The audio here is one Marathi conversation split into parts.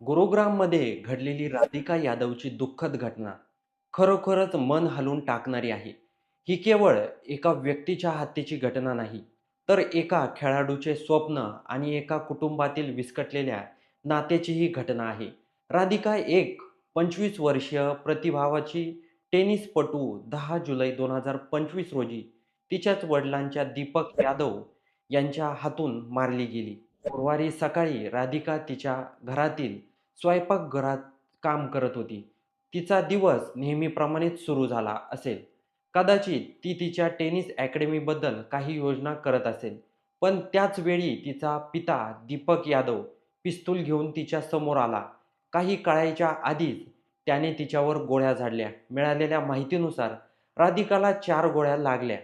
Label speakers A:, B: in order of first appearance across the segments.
A: गुरुग्राममध्ये घडलेली राधिका यादवची दुःखद घटना खरोखरच मन हलवून टाकणारी आहे. ही केवळ एका व्यक्तीच्या हत्येची घटना नाही, तर एका खेळाडूचे स्वप्न आणि एका कुटुंबातील विस्कटलेल्या नात्याची ही घटना आहे. राधिका एक 25 वर्षीय प्रतिभावाची टेनिसपटू दहा जुलै 2025 रोजी तिच्याच वडिलांच्या दीपक यादव यांच्या हातून मारली गेली. गुरुवारी सकाळी राधिका तिच्या घरातील स्वयंपाकघरात काम करत होती. तिचा दिवस नेहमीप्रमाणेच सुरू झाला असेल. कदाचित ती तिच्या टेनिस अकॅडमीबद्दल काही योजना करत असेल. पण त्याच वेळी तिचा पिता दीपक यादव पिस्तूल घेऊन तिच्या समोर आला. काही कळायच्या आधीच त्याने तिच्यावर गोळ्या झाडल्या. मिळालेल्या माहितीनुसार राधिकाला चार गोळ्या लागल्या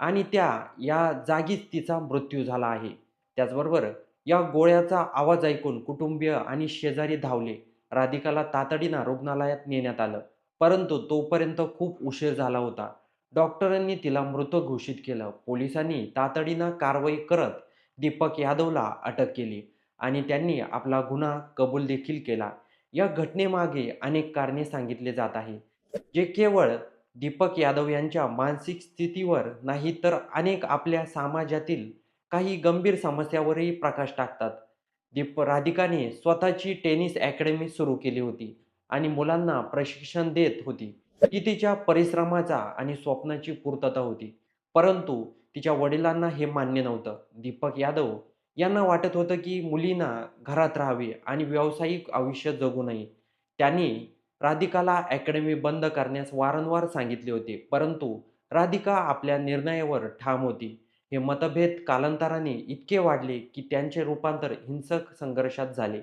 A: आणि त्या या जागीच तिचा मृत्यू झाला आहे. त्याचबरोबर या गोळ्याचा आवाज ऐकून कुटुंबीय आणि शेजारी धावले. राधिकाला तातडीनं रुग्णालयात नेण्यात आलं. परंतु तोपर्यंत खूप उशीर झाला होता. डॉक्टरांनी तिला मृत घोषित केलं. पोलिसांनी तातडीनं कारवाई करत दीपक यादवला अटक केली आणि त्यांनी आपला गुन्हा कबूल देखील केला. या घटनेमागे अनेक कारणे सांगितले जात आहे, जे केवळ दीपक यादव यांच्या मानसिक स्थितीवर नाही तर अनेक आपल्या समाजातील काही गंभीर समस्यांवरही प्रकाश टाकतात. दीप राधिकाने स्वतःची टेनिस अकॅडमी सुरू केली होती आणि मुलांना प्रशिक्षण देत होती. ही तिच्या परिश्रमाचा आणि स्वप्नाची पूर्तता होती. परंतु तिच्या वडिलांना हे मान्य नव्हतं. दीपक यादव यांना वाटत होतं की मुलींना घरात राहावे आणि व्यावसायिक आयुष्य जगू नये. त्यांनी राधिकाला अकॅडमी बंद करण्यास वारंवार सांगितले होते, परंतु राधिका आपल्या निर्णयावर ठाम होती. हे मतभेद कालांतराने इतके वाढले की त्यांचे रूपांतर हिंसक संघर्षात झाले.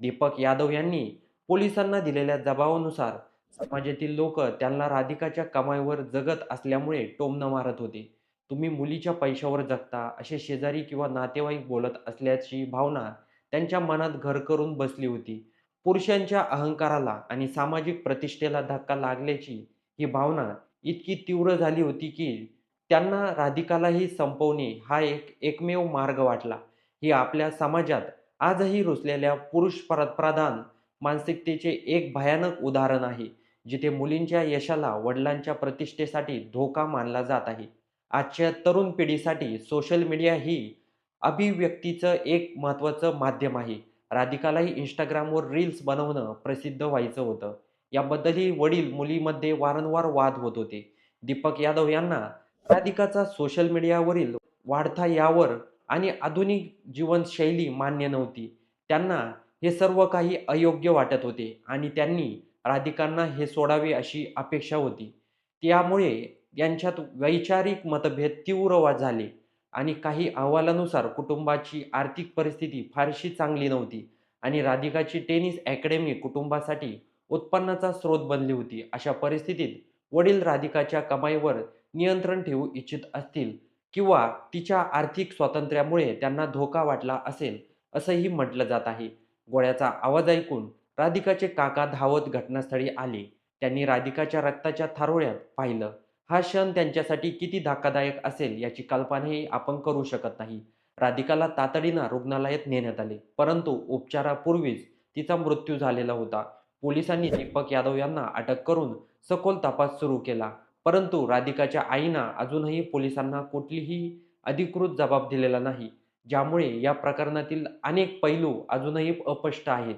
A: दीपक यादव यांनी पोलिसांना दिलेल्या जबाबानुसार समाजातील लोक त्यांना राधिकाच्या कमाईवर जगत असल्यामुळे टोमनं मारत होते. तुम्ही मुलीच्या पैशावर जगता, असे शेजारी किंवा नातेवाईक बोलत असल्याची भावना त्यांच्या मनात घर करून बसली होती. पुरुषांच्या अहंकाराला आणि सामाजिक प्रतिष्ठेला धक्का लागल्याची ही भावना इतकी तीव्र झाली होती की त्यांना राधिकालाही संपवणे हा एक एकमेव मार्ग वाटला. ही आपल्या समाजात आजही रुसलेल्या पुरुष प्रधान मानसिकतेचे एक भयानक उदाहरण आहे, जिथे मुलींच्या यशाला वडिलांच्या प्रतिष्ठेसाठी धोका मानला जात आहे. आजच्या तरुण पिढीसाठी सोशल मीडिया ही अभिव्यक्तीचं एक महत्त्वाचं माध्यम आहे. राधिकालाही इंस्टाग्रामवर रील्स बनवणं प्रसिद्ध व्हायचं होतं. याबद्दलही वडील-मुलीमध्ये वारंवार वाद होत होते. दीपक यादव यांना राधिकाचा सोशल मीडियावरील वाढता यावर आणि आधुनिक जीवनशैली मान्य नव्हती. त्यांना हे सर्व काही अयोग्य वाटत होते आणि त्यांनी राधिकांना हे सोडावे अशी अपेक्षा होती. त्यामुळे यांच्यात वैचारिक मतभेद तीव्र झाले आणि काही अहवालानुसार कुटुंबाची आर्थिक परिस्थिती फारशी चांगली नव्हती आणि राधिकाची टेनिस अकॅडमी कुटुंबासाठी उत्पन्नाचा स्रोत बनली होती. अशा परिस्थितीत वडील राधिकाच्या कमाईवर नियंत्रण ठेवू इच्छित असतील किंवा तिच्या आर्थिक स्वातंत्र्यामुळे त्यांना धोका वाटला असेल, असंही म्हटलं जात आहे. गोळ्याचा आवाज ऐकून राधिकाचे काका धावत घटनास्थळी आले. त्यांनी राधिकाच्या रक्ताच्या थारोळ्यात पाहिलं. हा क्षण त्यांच्यासाठी किती धक्कादायक असेल याची कल्पनाही आपण करू शकत नाही. राधिकाला तातडीनं रुग्णालयात नेण्यात आले, परंतु उपचारापूर्वीच तिचा मृत्यू झालेला होता. पोलिसांनी दीपक यादव यांना अटक करून सखोल तपास सुरू केला. परंतु राधिकाच्या आईनं अजूनही पोलिसांना कुठलीही अधिकृत जबाब दिलेला नाही, ज्यामुळे या प्रकरणातील अनेक पैलू अजूनही अस्पष्ट आहेत.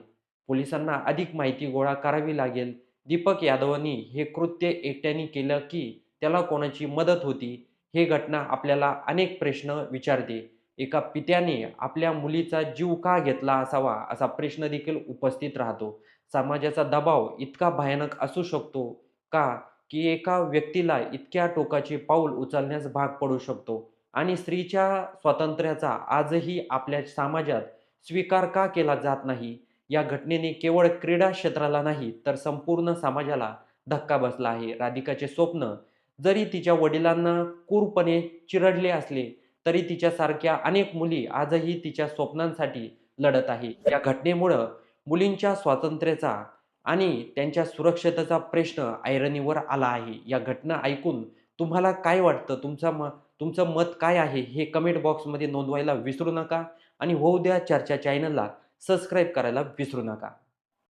A: पोलिसांना अधिक माहिती गोळा करावी लागेल. दीपक यादवने हे कृत्य एकट्याने केलं की त्याला कोणाची मदत होती? हे घटना आपल्याला अनेक प्रश्न विचारते. एका पित्याने आपल्या मुलीचा जीव का घेतला असावा असा प्रश्न देखील उपस्थित राहतो. समाजाचा दबाव इतका भयानक असू शकतो का की एका व्यक्तीला इतक्या टोकाचे पाऊल उचलण्यास भाग पडू शकतो? आणि स्त्रीच्या स्वातंत्र्याचा आजही आपल्या समाजात स्वीकार का केला जात नाही? या घटनेने केवळ क्रीडा क्षेत्राला नाही तर संपूर्ण समाजाला धक्का बसला आहे. राधिकाचे स्वप्न जरी तिच्या वडिलांना क्रूरपणे चिरडले असले, तरी तिच्यासारख्या अनेक मुली आजही तिच्या स्वप्नांसाठी लढत आहे या घटनेमुळं मुलींच्या स्वातंत्र्याचा आणि त्यांच्या सुरक्षिततेचा प्रश्न ऐरणीवर आला आहे. या घटना ऐकून तुम्हाला काय वाटतं? तुमचा म तुमचं मत काय आहे? हे कमेंट बॉक्समध्ये नोंदवायला विसरू नका आणि होऊ द्या चर्चा चॅनलला सबस्क्राईब करायला विसरू नका.